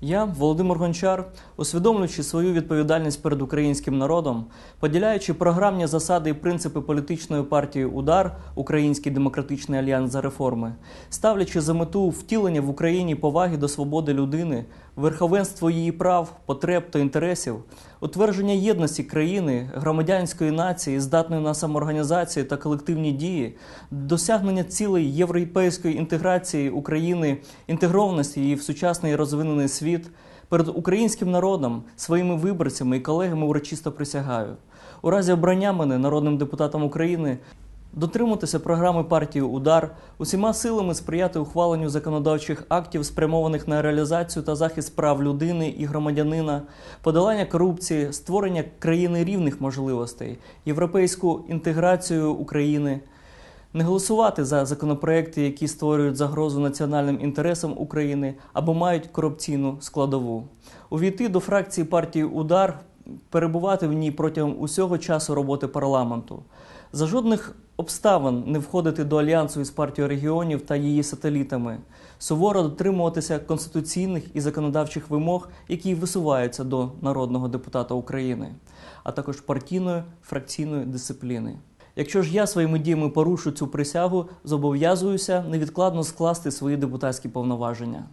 Я, Володимир Гончар, усвідомлюючи свою відповідальність перед українським народом, поділяючи програмні засади і принципи політичної партії Удар Український демократичний альянс за реформи, ставлячи за мету втілення в Україні поваги до свободи людини, верховенство її прав, потреб та інтересів, утвердження єдності країни, громадянської нації, здатної на самоорганізацію та колективні дії, досягнення цілей європейської інтеграції України, інтегрованості її в сучасний розвинений світ. Перед українським народом, своїми виборцями і колегами урочисто присягаю. У разі обрання мене народним депутатом України дотримуватися програми партії Удар, усіма силами сприяти ухваленню законодавчих актів, спрямованих на реалізацію та захист прав людини і громадянина, подолання корупції, створення країни рівних можливостей, європейську інтеграцію України. Не голосувати за законопроекти, які створюють загрозу національним інтересам України або мають корупційну складову. Увійти до фракції партії Удар, перебувати в ній протягом усього часу роботи парламенту. За жодних обставин не входити до альянсу із партією регіонів та її сателітами, суворо дотримуватися конституційних і законодавчих вимог, які висуваються до народного депутата України, а також партійної фракційної дисципліни. Якщо ж я своїми діями порушу цю присягу, зобов'язуюся невідкладно скласти свої депутатські повноваження.